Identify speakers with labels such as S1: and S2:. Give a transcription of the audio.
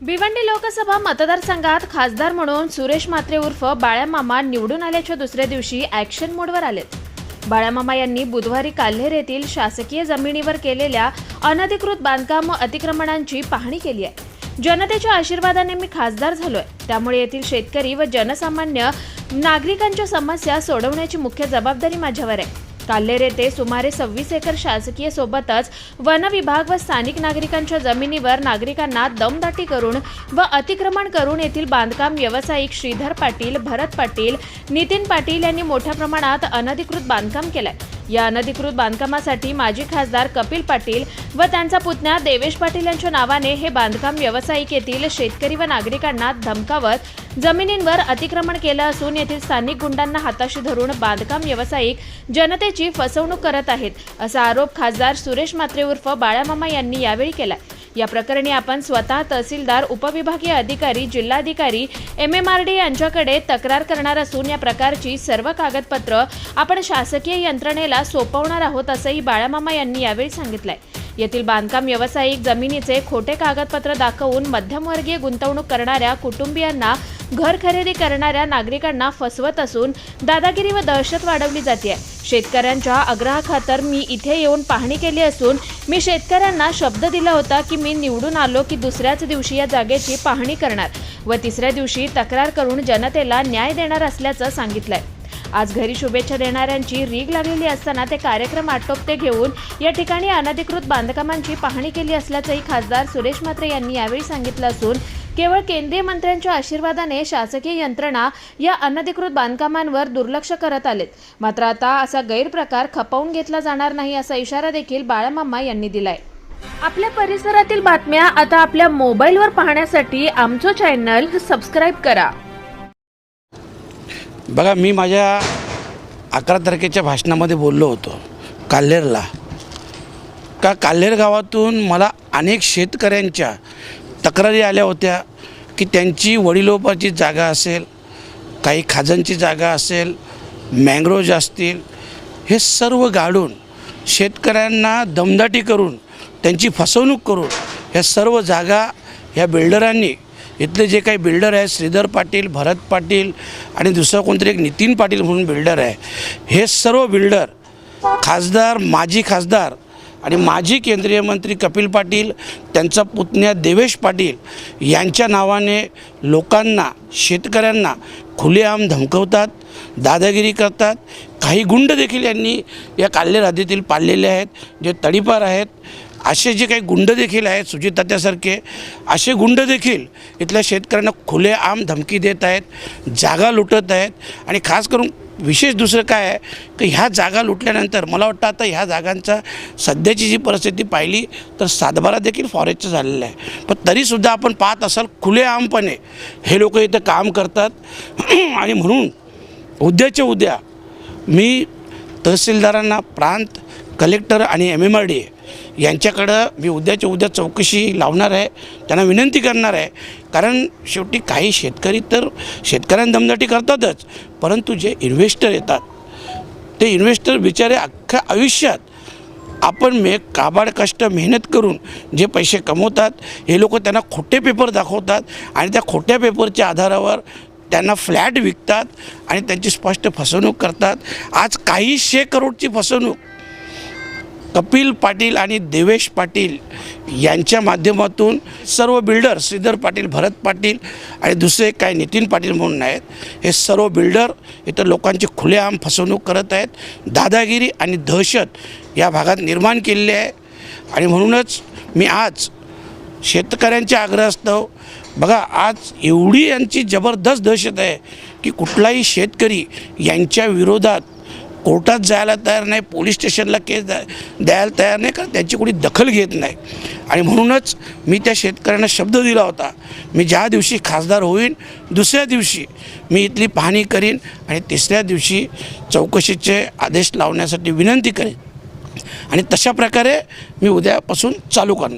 S1: भिवंडी लोकसभा मतदारसंघात खासदार म्हणून सुरेश म्हात्रे उर्फ बाळ्यामामा निवडून आल्याच्या दुसऱ्या दिवशी ॲक्शन मोडवर आलेत. बाळ्यामामा यांनी बुधवारी काल्हेर येथील शासकीय जमिनीवर केलेल्या अनधिकृत बांधकाम अतिक्रमणांची पाहणी केली आहे. जनतेच्या आशीर्वादाने मी खासदार झालोय. त्यामुळे येथील शेतकरी व जनसामान्य नागरिकांच्या समस्या सोडवण्याची मुख्य जबाबदारी माझ्यावर आहे. काल्हेर येथे सुमारे सव्वीस एकर शासकीय सोबतच वन विभाग व स्थानिक नागरिकांच्या जमिनीवर नागरिकांना दमदाटी करून व अतिक्रमण करून येथील बांधकाम व्यावसायिक श्रीधर पाटील भरत पाटील नितीन पाटील यांनी मोठ्या प्रमाणात अनधिकृत बांधकाम केलंय. या अनधिकृत बांधकामासाठी माजी खासदार कपिल पाटील व त्यांचा पुतण्या देवेश पाटील यांच्या नावाने हे बांधकाम व्यावसायिक येथील शेतकरी व नागरिकांना धमकावत जमिनींवर अतिक्रमण केलं असून येथील स्थानिक गुंडांना हाताशी धरून बांधकाम व्यावसायिक जनतेची फसवणूक करत आहेत असा आरोप खासदार सुरेश म्हात्रे उर्फ बाळामामा यांनी यावेळी केलाय. या प्रकरणी आपण स्वतः तहसीलदार उपविभागीय अधिकारी जिल्हाधिकारी एम एम आर डी यांच्याकडे तक्रार करणार असून या प्रकारची सर्व कागदपत्र आपण शासकीय यंत्रणेला सोपवणार आहोत असंही बाळामामा यांनी यावेळी सांगितलंय. येथील बांधकाम व्यावसायिक जमिनीचे खोटे कागदपत्र दाखवून मध्यमवर्गीय गुंतवणूक करणाऱ्या कुटुंबियांना घर खरेदी करणाऱ्या नागरिकांना फसवत असून दादागिरी व दहशत वाढवली जाते शेतकऱ्यांच्या आग्रहाखातर मी इथे येऊन पाहणी केली असून मी शेतकऱ्यांना शब्द दिला होता की मी निवडून आलो की दुसऱ्याच दिवशी या जागेची पाहणी करणार व तिसऱ्या दिवशी तक्रार करून जनतेला न्याय देणार असल्याचं सांगितलंय. आज घरी शुभेच्छा देणाऱ्यांची रीग लागलेली असताना ते कार्यक्रम आटोपते घेऊन या ठिकाणी अनधिकृत बांधकामांची पाहणी केली असल्याचंही खासदार सुरेश म्हात्रे यांनी यावेळी सांगितलं असून केवळ केंद्रीय मंत्र्यांच्या आशीर्वादाने शासकीय यंत्रणा या अनधिकृत बांधकामांवर दुर्लक्ष करत आलेत. मात्र आता असा गैरप्रकार खपवून घेतला जाणार नाही असा इशारा देखील बाळामामा यांनी दिलाय. आपल्या परिसरातील बातम्या आता आपल्या मोबाईलवर पाहण्यासाठी आमचं चॅनल सबस्क्राईब करा.
S2: बघा मी माझ्या अकरा तारखेच्या भाषणामध्ये बोललो होतो काल्हेरला. का काल्हेर गावातून मला अनेक शेतकऱ्यांच्या तक्रारी आल्या होत्या की त्यांची वडिलोपाची जागा असेल काही खाजांची जागा असेल मँग्रोज असतील हे सर्व गाडून शेतकऱ्यांना दमदाटी करून त्यांची फसवणूक करून ह्या सर्व जागा ह्या बिल्डरांनी इथले जे काही बिल्डर आहे श्रीधर पाटील भरत पाटील आणि दुसरं कोणतरी एक नितीन पाटील म्हणून बिल्डर आहे हे सर्व बिल्डर खासदार माजी खासदार आणि माजी केंद्रीय मंत्री कपिल पाटील त्यांचा पुतण्या देवेश पाटील यांच्या नावाने लोकांना शेतकऱ्यांना खुलेआम धमकवतात दादागिरी करतात. काही गुंड देखील यांनी या काल्हेर पाळलेले आहेत जे तडीपार आहेत. असे जे काही गुंड देखील आहेत सुजितात्यासारखे असे गुंड देखील इथल्या शेतकऱ्यांना खुलेआम धमकी देत आहेत जागा लुटत आहेत. आणि खास करून विशेष दुसरं काय आहे की ह्या जागा लुटल्यानंतर मला वाटतं आता ह्या जागांचा सध्याची जी परिस्थिती पाहिली तर सातबारा देखील फॉरेस्टचं झालेलं आहे. पण तरीसुद्धा आपण पाहत असाल खुलेआमपणे हे लोक इथं काम करतात. आणि म्हणून उद्याच्या उद्या मी तहसीलदारांना प्रांत कलेक्टर आणि एम एम आर डी यांच्याकडं मी उद्याच्या उद्या चौकशी लावणार आहे त्यांना विनंती करणार आहे. कारण शेवटी काही शेतकरी तर शेतकऱ्यांना दमदाटी करतातच परंतु जे इन्व्हेस्टर येतात ते इन्व्हेस्टर बिचारे अख्ख्या आयुष्यात आपण मे काबाड कष्ट मेहनत करून जे पैसे कमवतात हे लोक त्यांना खोटे पेपर दाखवतात आणि त्या खोट्या पेपरच्या आधारावर त्यांना फ्लॅट विकतात आणि त्यांची स्पष्ट फसवणूक करतात. आज काही शे करोडची फसवणूक कपिल पाटील आणि देवेश पाटील यांच्या माध्यमातून सर्व बिल्डर श्रीधर पाटील भरत पाटील आणि दुसरे काय नितीन पाटील म्हणून आहेत हे सर्व बिल्डर इथं लोकांची खुलेआम फसवणूक करत आहेत. दादागिरी आणि दहशत या भागात निर्माण केलेली आहे. आणि म्हणूनच मी आज शेतकऱ्यांच्या आग्रहास्तव बघा आज एवढी यांची जबरदस्त दहशत आहे की कुठलाही शेतकरी यांच्या विरोधात कोर्टात जायला तयार नाही पोलीस स्टेशनला केस द्या द्यायला तयार नाही कारण त्यांची कोणी दखल घेत नाही. आणि म्हणूनच मी त्या शेतकऱ्यांना शब्द दिला होता मी ज्या दिवशी खासदार होईन दुसऱ्या दिवशी मी इथली पाहणी करीन आणि तिसऱ्या दिवशी चौकशीचे आदेश लावण्यासाठी विनंती करेन. आणि तशा प्रकारे मी उद्यापासून चालू करणार.